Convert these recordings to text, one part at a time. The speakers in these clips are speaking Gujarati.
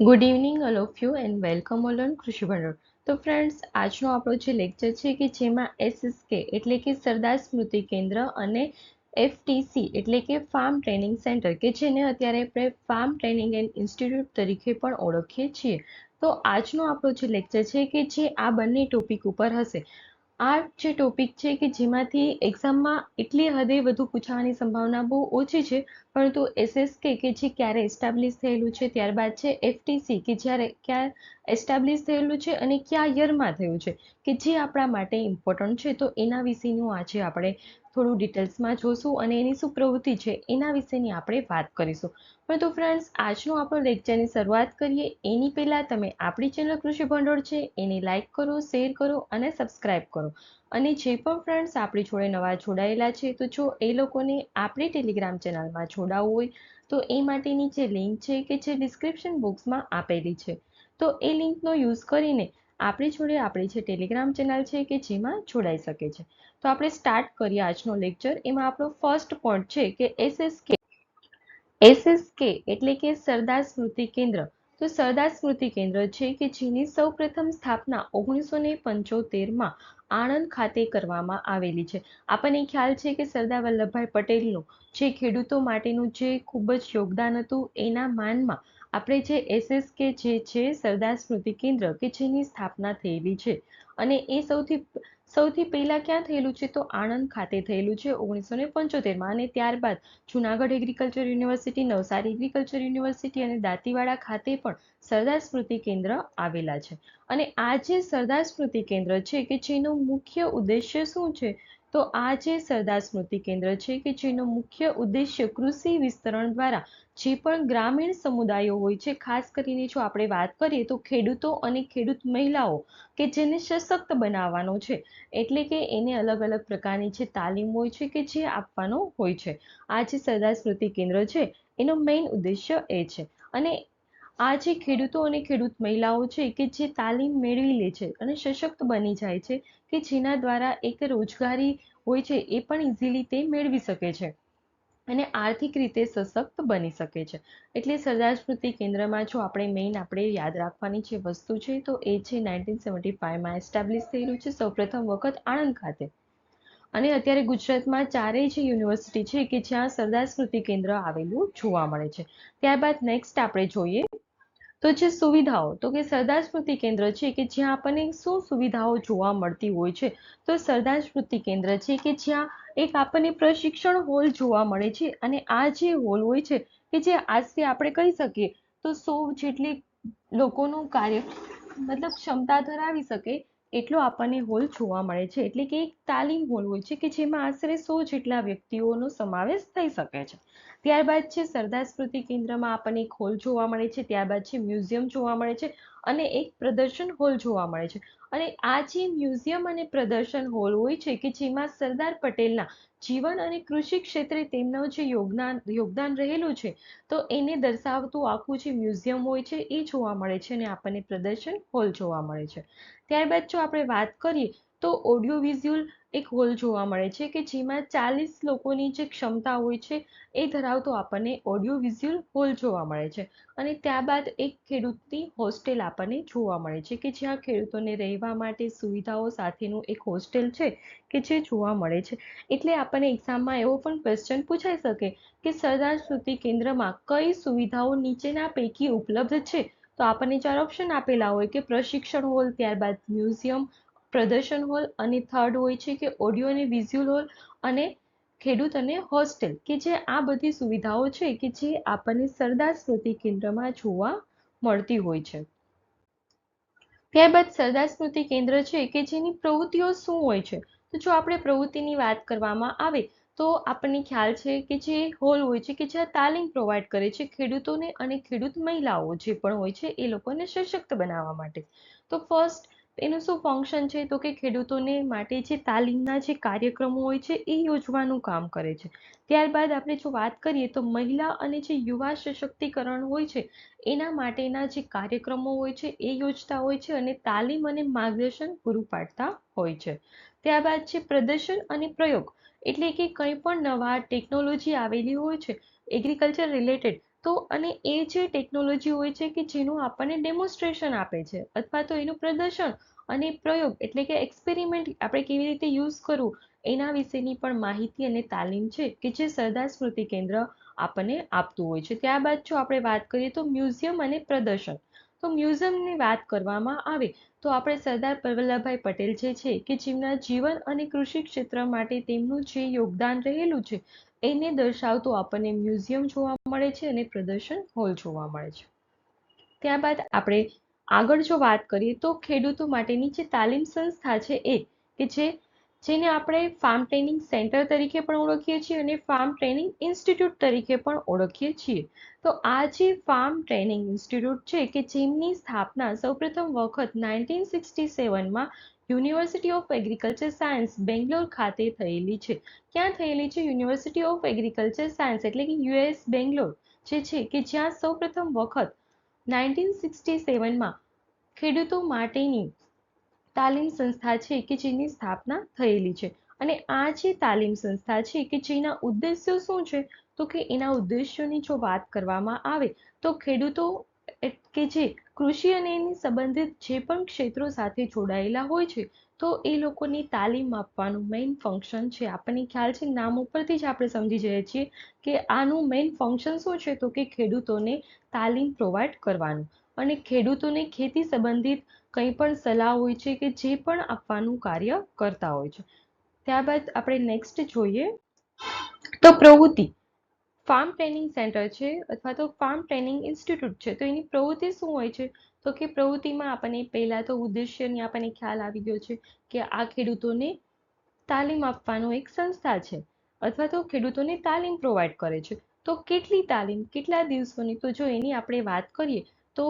Good evening all of you and welcome all on કૃષિ ભંડોળ તો ફ્રેન્ડ્સ આજનો આપણો જે લેક્ચર છે કે જેમાં એસએસકે એટલે કે સરદાર સ્મૃતિ કેન્દ્ર અને એફટીસી એટલે કે ફાર્મ ટ્રેનિંગ સેન્ટર કે જેને અત્યારે આપણે ફાર્મ ટ્રેનિંગ એન્ડ ઇન્સ્ટિટ્યૂટ તરીકે પણ ઓળખીએ છીએ. તો આજનો આપણો જે લેક્ચર છે કે જે આ બંને ટોપિક ઉપર હશે. આ જે ટોપિક છે કે જેમાંથી એક્ઝામમાં એટલી હદે વધુ પૂછાવાની સંભાવના બહુ ઓછી છે પરંતુ એસએસકે કે જે ક્યારે એસ્ટાબ્લિશ થયેલું છે ત્યારબાદ છે એફટીસી કે જ્યારે ક્યાં એસ્ટાબ્લિશ થયેલું છે અને કયા યરમાં થયું છે કે જે આપણા માટે ઇમ્પોર્ટન્ટ છે તો એના વિશેનું આજે આપણે થોડું ડિટેલ્સમાં જોશું અને એની શું પ્રવૃત્તિ છે એના વિશેની આપણે વાત કરીશું. પરંતુ ફ્રેન્ડ્સ આજનો આપણો લેક્ચરની શરૂઆત કરીએ. એની પહેલાં તમે આપણી ચેનલ કૃષિ ભંડોળ છે એને લાઇક કરો શેર કરો અને સબસ્ક્રાઇબ કરો. અને જે પણ ફ્રેન્ડ્સ આપણી જોડે નવા જોડાયેલા છે તો જો એ લોકોને આપણી ટેલિગ્રામ ચેનલમાં જોડાવવું હોય, તો એ માટેની જે લિંક છે કે જે ડિસ્ક્રિપ્શન બોક્સમાં આપેલી છે. તો એ લિંકનો યુઝ કરીને આપણી જોડે આપણી જે ટેલિગ્રામ ચેનલ છે કે જેમાં જોડાઈ શકે છે. તો આપણે સ્ટાર્ટ કરીએ આજનો લેક્ચર એમાં આપણો ફર્સ્ટ પોઈન્ટ છે કે એસએસકે એસએસકે એટલે કે સરદાર સ્મૃતિ કેન્દ્ર. તો સરદાર સ્મૃતિ કેન્દ્ર છે કે જેની સૌ પ્રથમ સ્થાપના ઓગણીસો ને પંચોતેરમાં આણંદ ખાતે કરવામાં આવેલી છે. આપણને ખ્યાલ છે કે સરદાર વલ્લભભાઈ પટેલનું જે ખેડૂતો માટેનું જે ખૂબ જ યોગદાન હતું, એના માનમાં આપણે જે એસએસકે જે છે, સરદાર સ્મૃતિ કેન્દ્ર કે જેની સ્થાપના થયેલી છે. અને એ સૌથી સૌથી પહેલાં ક્યાં થયેલું છે? તો આણંદ ખાતે થયેલું છે ઓગણીસો ને પંચોતેરમાં અને ત્યારબાદ Junagadh agriculture university Navsari agriculture university અને દાંતીવાડા ખાતે પણ સરદાર સ્મૃતિ કેન્દ્ર આવેલા છે. અને આ જે સરદાર સ્મૃતિ કેન્દ્ર છે કે જેનો મુખ્ય ઉદ્દેશ્ય શું છે? તો આ જે સરદાર સ્મૃતિ કેન્દ્ર છે કે જેનો મુખ્ય ઉદ્દેશ્ય કૃષિ વિસ્તરણ દ્વારા જે પણ ગ્રામીણ સમુદાયો હોય છે, ખાસ કરીને જો આપણે વાત કરીએ તો ખેડૂતો અને ખેડૂત મહિલાઓ કે જેને સશક્ત બનાવવાનો છે, એટલે કે એને અલગ અલગ પ્રકારની જે તાલીમ હોય છે કે જે આપવાનો હોય છે. આ જે સરદાર સ્મૃતિ કેન્દ્ર છે, એનો મેઇન ઉદ્દેશ્ય એ છે. અને આ જે ખેડૂતો અને ખેડૂત મહિલાઓ છે કે જે તાલીમ મેળવી લે છે અને સશક્ત બની જાય છે કે જેના દ્વારા એક રોજગારી હોય છે એ પણ ઇઝીલી તે મેળવી શકે છે. અને આર્થિક રીતે સશક્ત બની શકે છે. એટલે સરદાર સ્મૃતિ કેન્દ્રમાં જો આપણે મેઇન આપણે યાદ રાખવાની જે વસ્તુ છે, તો એ છે નાઇન્ટીન સેવન્ટી ફાઇવમાં એસ્ટાબ્લિશ થયેલું છે સૌપ્રથમ વખત આણંદ ખાતે. અને અત્યારે ગુજરાતમાં ચારેય જે યુનિવર્સિટી છે કે જ્યાં સરદાર સ્મૃતિ કેન્દ્ર આવેલું જોવા મળે છે. ત્યારબાદ નેક્સ્ટ આપણે જોઈએ તો છે સુવિધાઓ, તો કે સરદાર સ્મૃતિ કેન્દ્ર છે કે જ્યાં આપણને શું સુવિધાઓ જોવા મળતી હોય છે? તો સરદાર સ્મૃતિ કેન્દ્ર છે કે જ્યાં એક આપણને પ્રશિક્ષણ હોલ જોવા મળે છે અને આ જે હોલ હોય છે કે જે આજથી આપણે કહી શકીએ, તો સો જેટલી લોકોનું કાર્ય, મતલબ ક્ષમતા ધરાવી શકે એટલો આપણને હોલ જોવા મળે છે. એટલે કે એક તાલીમ હોલ હોય છે કે જેમાં આશરે સો જેટલા વ્યક્તિઓનો સમાવેશ થઈ શકે છે. ત્યારબાદ છે સરદાર સ્મૃતિ કેન્દ્રમાં આપણને એક હોલ જોવા મળે છે. ત્યારબાદ છે મ્યુઝિયમ જોવા મળે છે. અને એક પ્રદર્શન હોલ જોવા મળે છે. અને આ જે મ્યુઝિયમ અને પ્રદર્શન હોલ હોય છે કે જેમાં સરદાર પટેલના જીવન અને કૃષિ ક્ષેત્રે તેમનું જે યોગદાન યોગદાન રહેલું છે, તો એને દર્શાવતું આખું જે મ્યુઝિયમ હોય છે એ જોવા મળે છે અને આપણને પ્રદર્શન હોલ જોવા મળે છે. ત્યારબાદ જો આપણે વાત કરીએ તો ઓડિયો વિઝ્યુઅલ એક હોલ જોવા મળે છે કે જેમાં ચાલીસ લોકોની જે ક્ષમતા હોય છે એ ધરાવતો આપણને ઓડિયો વિઝ્યુઅલ હોલ જોવા મળે છે. અને ત્યારબાદ એક ખેડૂતની હોસ્ટેલ આપણને જોવા મળે છે કે જ્યાં ખેડૂતોને રહેવા માટે સુવિધાઓ સાથેનું એક હોસ્ટેલ છે કે જે જોવા મળે છે. એટલે આપણને એક્ઝામમાં એવો પણ ક્વેશ્ચન પૂછાઈ શકે કે સરદાર સ્મૃતિ કેન્દ્રમાં કઈ સુવિધાઓ નીચેના પૈકી ઉપલબ્ધ છે? તો આપણને ચાર ઓપ્શન આપેલા હોય કે પ્રશિક્ષણ હોલ, ત્યારબાદ મ્યુઝિયમ પ્રદર્શન હોલ અને થર્ડ હોય છે કે ઓડિયો અને વિઝ્યુઅલ હોલ અને ખેડૂત અને હોસ્ટેલ કે જે આ બધી સુવિધાઓ છે કે જે આપણને સરદાર સ્મૃતિ કેન્દ્રમાં જોવા મળતી હોય છે. ત્યારબાદ સરદાર સ્મૃતિ કેન્દ્ર છે કે જેની પ્રવૃત્તિઓ શું હોય છે? તો જો આપણે પ્રવૃત્તિની વાત કરવામાં આવે તો આપણને ખ્યાલ છે કે જે હોલ હોય છે કે જ્યાં તાલીમ પ્રોવાઈડ કરે છે ખેડૂતોને અને ખેડૂત મહિલાઓ જે પણ હોય છે એ લોકોને સશક્ત બનાવવા માટે. તો ફર્સ્ટ એનું શું ફંક્શન છે? તો કે ખેડૂતોને માટે જે તાલીમના જે કાર્યક્રમો હોય છે, એ યોજવાનું કામ કરે છે. ત્યારબાદ આપણે જો વાત કરીએ તો મહિલા અને જે યુવા સશક્તિકરણ હોય છે, એના માટેના જે કાર્યક્રમો હોય છે, એ યોજતા હોય છે અને તાલીમ અને માર્ગદર્શન પૂરું પાડતા હોય છે. ત્યારબાદ છે પ્રદર્શન અને પ્રયોગ. એટલે કે કંઈ પણ નવા ટેકનોલોજી આવેલી હોય છે એગ્રીકલ્ચર રિલેટેડ તો અને એ જે ટેકનોલોજી હોય છે કે જેનું આપણને ડેમોન્સ્ટ્રેશન આપે છે અથવા તો એનું પ્રદર્શન અને પ્રયોગ એટલે કે એક્સપેરિમેન્ટ આપણે કેવી રીતે યુઝ કરવું એના વિશેની પણ માહિતી અને તાલીમ છે કે જે સરદાર સ્મૃતિ કેન્દ્ર આપણને આપતું હોય છે. ત્યારબાદ જો આપણે વાત કરીએ તો મ્યુઝિયમ અને પ્રદર્શન. તો મ્યુઝિયમની વાત કરવામાં આવે તો આપણે સરદાર વલ્લભભાઈ પટેલ જે છે કે જેમના જીવન અને કૃષિ ક્ષેત્ર માટે તેમનું જે યોગદાન રહેલું છે, એને દર્શાવતું આપણને મ્યુઝિયમ જોવા મળે છે અને પ્રદર્શન હોલ જોવા મળે છે. ત્યારબાદ આપણે આગળ જો વાત કરીએ તો ખેડૂતો માટેની જે તાલીમ સંસ્થા છે એ, કે જે જેને આપણે ફાર્મ ટ્રેનિંગ સેન્ટર તરીકે પણ ઓળખીએ છીએ અને ફાર્મ ટ્રેનિંગ ઇન્સ્ટિટ્યૂટ તરીકે પણ ઓળખીએ છીએ. તો આ જે ફાર્મ ટ્રેનિંગ ઇન્સ્ટિટ્યૂટ છે કે જેમની સ્થાપના સૌપ્રથમ વખત nineteen sixty સેવનમાં university of agriculture science Bangalore ખાતે થયેલી છે. ક્યાં થયેલી છે? યુનિવર્સિટી ઓફ એગ્રીકલ્ચર સાયન્સ એટલે કે યુએસ બેંગ્લોર જે છે કે જ્યાં સૌપ્રથમ વખત નાઇન્ટીન સિક્સટી સેવનમાં ખેડૂતો માટેની તાલીમ સંસ્થા છે કે જેની સ્થાપના થયેલી છે. અને આ જે તાલીમ સંસ્થા છે કે જેના ઉદ્દેશ્યો શું છે? તો કે એના ઉદ્દેશ્યોની જો વાત કરવામાં આવે, તો ખેડૂતો કે જે કૃષિ અને એની સંબંધિત જે પણ ક્ષેત્રો સાથે જોડાયેલા હોય છે, તો એ લોકોની તાલીમ આપવાનું મેઇન ફંક્શન છે. આપણને ખ્યાલ છે, નામ ઉપરથી જ આપણે સમજી જઈએ છીએ કે આનું મેઇન ફંક્શન શું છે? તો કે ખેડૂતોને તાલીમ પ્રોવાઈડ કરવાનું. અને ખેડૂતોને ખેતી સંબંધિત કંઈ પણ સલાહ હોય છે કે જે પણ આપવાનું કાર્ય કરતા હોય છે. ત્યારબાદ આપણે નેક્સ્ટ જોઈએ તો પ્રવૃત્તિ. ફાર્મ ટ્રેનિંગ સેન્ટર છે અથવા તો ફાર્મ ટ્રેનિંગ ઇન્સ્ટિટ્યૂટ છે. તો એની પ્રવૃત્તિ શું હોય છે? તો કે પ્રવૃત્તિમાં આપણને પહેલાં તો ઉદ્દેશ્યની આપણને ખ્યાલ આવી ગયો છે કે આ ખેડૂતોને તાલીમ આપવાનું એક સંસ્થા છે અથવા તો ખેડૂતોને તાલીમ પ્રોવાઈડ કરે છે. તો કેટલી તાલીમ, કેટલા દિવસોની? તો જો એની આપણે વાત કરીએ તો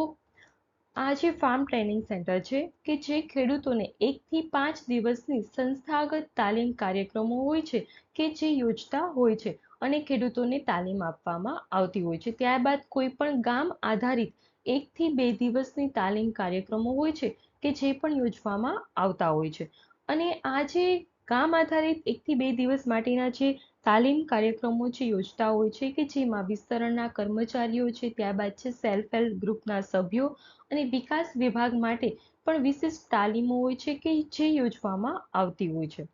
આ જે ફાર્મ ટ્રેનિંગ સેન્ટર છે કે જે ખેડૂતોને એકથી પાંચ દિવસની સંસ્થાગત તાલીમ કાર્યક્રમો હોય છે કે જે યોજતા હોય છે અને ખેડૂતોને તાલીમ આપવામાં આવતી હોય છે. ત્યારબાદ કોઈ પણ ગામ આધારિત એકથી બે દિવસની તાલીમ કાર્યક્રમો હોય છે કે જે પણ યોજવામાં આવતા હોય છે. અને આ જે ગામ આધારિત એકથી બે દિવસ માટેના જે તાલીમ કાર્યક્રમો છે યોજતા હોય છે કે જેમાં વિસ્તરણના કર્મચારીઓ છે, ત્યારબાદ છે સેલ્ફ હેલ્પ ગ્રુપના સભ્યો અને વિકાસ વિભાગ માટે પણ વિશિષ્ટ તાલીમો હોય છે કે જે યોજવામાં આવતી હોય છે.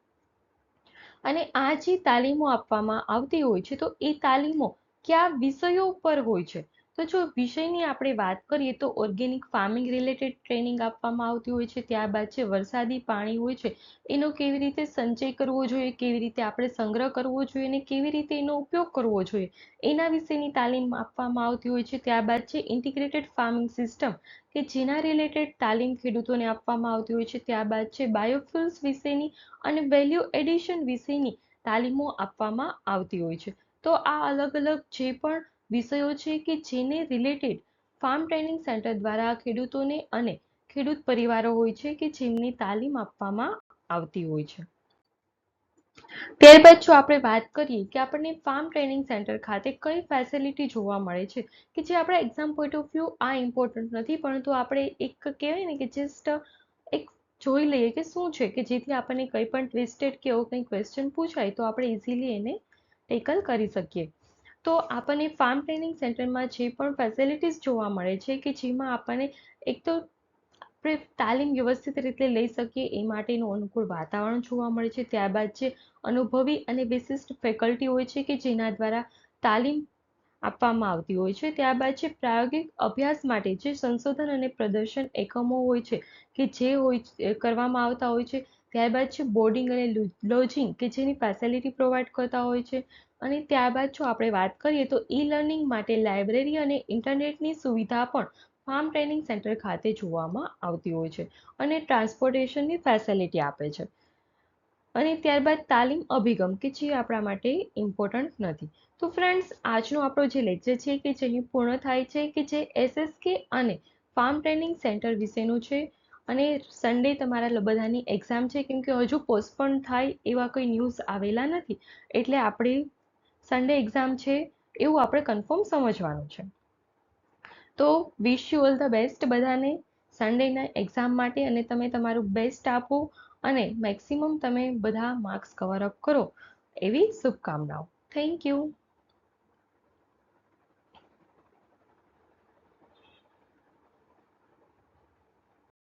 અને આ જે તાલીમો આપવામાં આવતી હોય છે તો એ તાલીમો કયા વિષયો પર હોય છે? તો જો વિષયની આપણે વાત કરીએ તો ઓર્ગેનિક ફાર્મિંગ રિલેટેડ ટ્રેનિંગ આપવામાં આવતી હોય છે, ત્યારબાદ છે વરસાદી પાણી હોય છે, એનો કેવી રીતે સંચય કરવો જોઈએ, કેવી રીતે આપણે સંગ્રહ કરવો જોઈએ અને કેવી રીતે એનો ઉપયોગ કરવો જોઈએ, એના વિશેની તાલીમ આપવામાં આવતી હોય છે. ત્યારબાદ છે ઇન્ટિગ્રેટેડ ફાર્મિંગ સિસ્ટમ કે જેના રિલેટેડ તાલીમ ખેડૂતોને આપવામાં આવતી હોય છે. ત્યારબાદ છે બાયોફ્યુલ્સ વિશેની અને વેલ્યુ એડિશન વિશેની તાલીમો આપવામાં આવતી હોય છે. તો આ અલગ અલગ જે પણ વિષયો છે કે જેને રિલેટેડ ફાર્મ ટ્રેનિંગ સેન્ટર દ્વારા ખેડૂતોને અને ખેડૂત પરિવારો હોય છે કે જેમની તાલીમ આપવામાં આવતી હોય છે. ત્યારબાદ જો આપણે વાત કરીએ કે આપણને ફાર્મ ટ્રેનિંગ સેન્ટર ખાતે કઈ ફેસિલિટી જોવા મળે છે કે જે આપણા એક્ઝામ પોઈન્ટ ઓફ વ્યૂ આ ઇમ્પોર્ટન્ટ નથી, પરંતુ આપણે એક કહેવાય ને કે જસ્ટ એક જોઈ લઈએ કે શું છે કે જેથી આપણને કંઈ પણ ટ્વિસ્ટેડ કે એવો કંઈ ક્વેશ્ચન પૂછાય તો આપણે ઇઝીલી એને ટેકલ કરી શકીએ. તો આપણને ફાર્મ ટ્રેનિંગ સેન્ટરમાં જે પણ ફેસિલિટીઝ જોવા મળે છે કે જેમાં આપણને એક તો આપણે તાલીમ વ્યવસ્થિત રીતે લઈ શકીએ એ માટેનું અનુકૂળ વાતાવરણ જોવા મળે છે. ત્યારબાદ જે અનુભવી અને વિશિષ્ટ ફેકલ્ટી હોય છે કે જેના દ્વારા તાલીમ આપવામાં આવતી હોય છે. ત્યારબાદ છે પ્રાયોગિક અભ્યાસ માટે જે સંશોધન અને પ્રદર્શન એકમો હોય છે કે જે હોય કરવામાં આવતા હોય છે. ત્યારબાદ છે બોર્ડિંગ અને લોજિંગ કે જેની ફેસિલિટી પ્રોવાઈડ કરતા હોય છે. અને ત્યારબાદ જો આપણે વાત કરીએ તો ઈ લર્નિંગ માટે લાઇબ્રેરી અને ઇન્ટરનેટની સુવિધા પણ ફાર્મ ટ્રેનિંગ સેન્ટર ખાતે જોવામાં આવતી હોય છે અને ટ્રાન્સપોર્ટેશનની ફેસિલિટી આપે છે. અને ત્યારબાદ તાલીમ અભિગમ કે જે આપણા માટે ઇમ્પોર્ટન્ટ નથી. તો ફ્રેન્ડ્સ આજનો આપણો જે લેક્ચર છે કે જે અહીં પૂર્ણ થાય છે કે જે એસએસકે અને ફાર્મ ટ્રેનિંગ સેન્ટર વિશેનું છે અને સન્ડે તમારા બધાની એક્ઝામ છે કેમ કે હજુ પોસ્ટપોન થાય એવા કોઈ ન્યૂઝ આવેલા નથી, એટલે આપણે સન્ડે એક્ઝામ છે, એવું આપણે કન્ફર્મ સમજવાનું છે. તો wish you all the best બધાને સન્ડેના એક્ઝામ માટે અને તમે તમારું બેસ્ટ આપો અને મેક્સિમમ તમે બધા માર્ક્સ કવર અપ કરો. એવી શુભકામનાઓ. Thank you